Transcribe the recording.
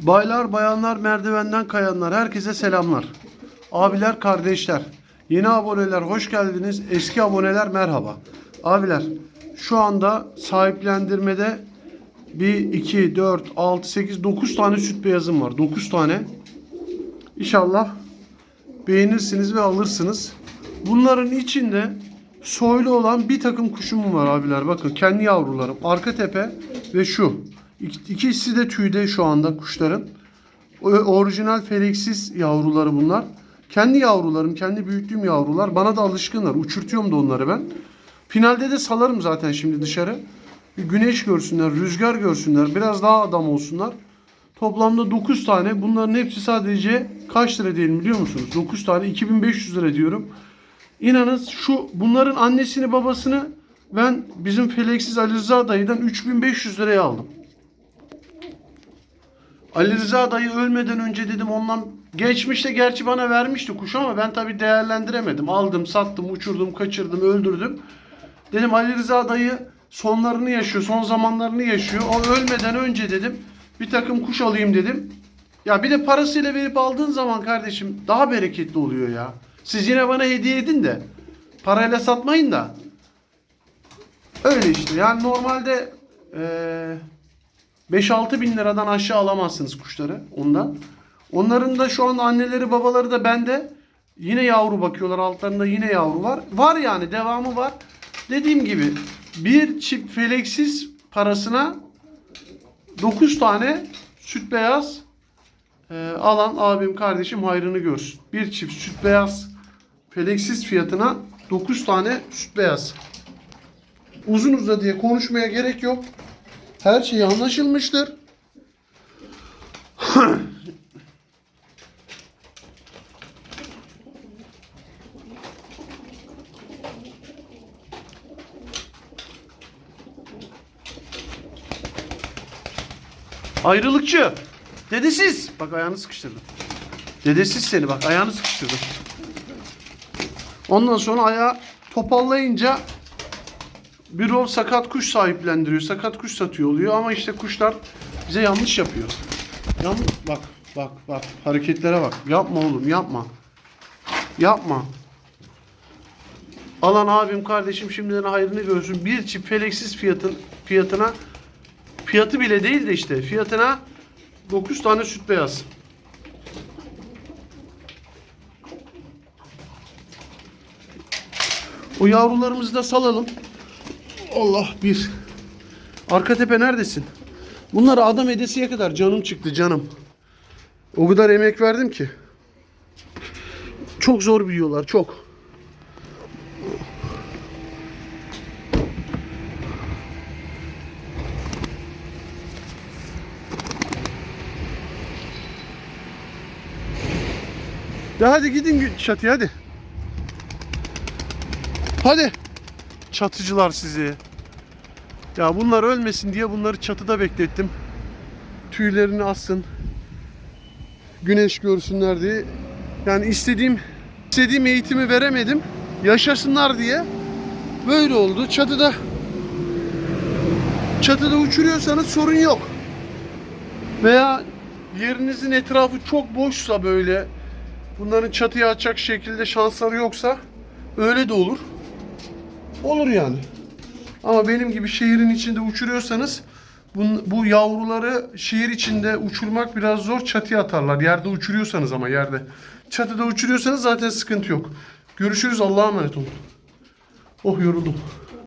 Baylar, bayanlar, merdivenden kayanlar, herkese selamlar. Abiler, kardeşler, yeni aboneler hoş geldiniz. Eski aboneler merhaba. Abiler, şu anda sahiplendirmede 1, 2, 4, 6, 8, 9 tane süt beyazım var. 9 tane. İnşallah beğenirsiniz ve alırsınız. Bunların içinde soylu olan bir takım kuşum var abiler. Bakın kendi yavrularım. Arka tepe ve şu. İk- İkisi de tüyde şu anda kuşların. Orijinal feleksiz yavruları bunlar. Kendi yavrularım, kendi büyüttüğüm yavrular. Bana da alışkınlar. Uçurtuyorum da onları ben. Finalde de salarım zaten şimdi dışarı. Güneş görsünler, rüzgar görsünler, biraz daha adam olsunlar. Toplamda 9 tane. Bunların hepsi sadece kaç lira diyelim biliyor musunuz? 9 tane 2500 lira diyorum. İnanın şu bunların annesini babasını ben bizim Feleksiz Ali Rıza dayıdan 3500 liraya aldım. Ali Rıza dayı ölmeden önce dedim ondan geçmişte gerçi bana vermişti kuş ama ben tabi değerlendiremedim. Aldım, sattım, uçurdum, kaçırdım, öldürdüm. Dedim Ali Rıza dayı sonlarını yaşıyor, son zamanlarını yaşıyor. O ölmeden önce dedim bir takım kuş alayım dedim. Ya bir de parasıyla verip aldığın zaman kardeşim daha bereketli oluyor ya. Siz yine bana hediye edin de parayla satmayın da. Öyle işte yani normalde eee 5-6 bin liradan aşağı alamazsınız kuşları ondan. Onların da şu an anneleri babaları da bende. Yine yavru bakıyorlar altlarında yine yavru var. Var yani devamı var. Dediğim gibi bir çift feleksiz parasına 9 tane süt beyaz e, alan abim kardeşim hayrını görsün. Bir çift süt beyaz feleksiz fiyatına 9 tane süt beyaz. Uzun uzadıya konuşmaya gerek yok. Her şey anlaşılmıştır. Ayrılıkçı. Dedesiz. Bak ayağını sıkıştırdım. Dedesiz seni bak ayağını sıkıştırdım. Ondan sonra ayağı topallayınca bir rol sakat kuş sahiplendiriyor. Sakat kuş satıyor oluyor ama işte kuşlar bize yanlış yapıyor. Yanlış bak bak bak hareketlere bak. Yapma oğlum yapma. Yapma. Alan abim kardeşim şimdiden hayrını görsün. Bir çift feleksiz fiyatın fiyatına fiyatı bile değil de işte fiyatına 9 tane süt beyaz. O yavrularımızı da salalım. Allah bir. Arka tepe neredesin? Bunları adam edesiye kadar canım çıktı canım. O kadar emek verdim ki. Çok zor büyüyorlar çok. Ya hadi gidin çatıya hadi. Hadi. Çatıcılar sizi. Ya bunlar ölmesin diye bunları çatıda beklettim. Tüylerini assın. Güneş görsünler diye. Yani istediğim istediğim eğitimi veremedim. Yaşasınlar diye. Böyle oldu. Çatıda çatıda uçuruyorsanız sorun yok. Veya yerinizin etrafı çok boşsa böyle bunların çatıya açacak şekilde şansları yoksa öyle de olur. Olur yani. Ama benim gibi şehrin içinde uçuruyorsanız bu, bu yavruları şehir içinde uçurmak biraz zor. Çatıya atarlar. Yerde uçuruyorsanız ama yerde. Çatıda uçuruyorsanız zaten sıkıntı yok. Görüşürüz. Allah'a emanet olun. Oh yoruldum.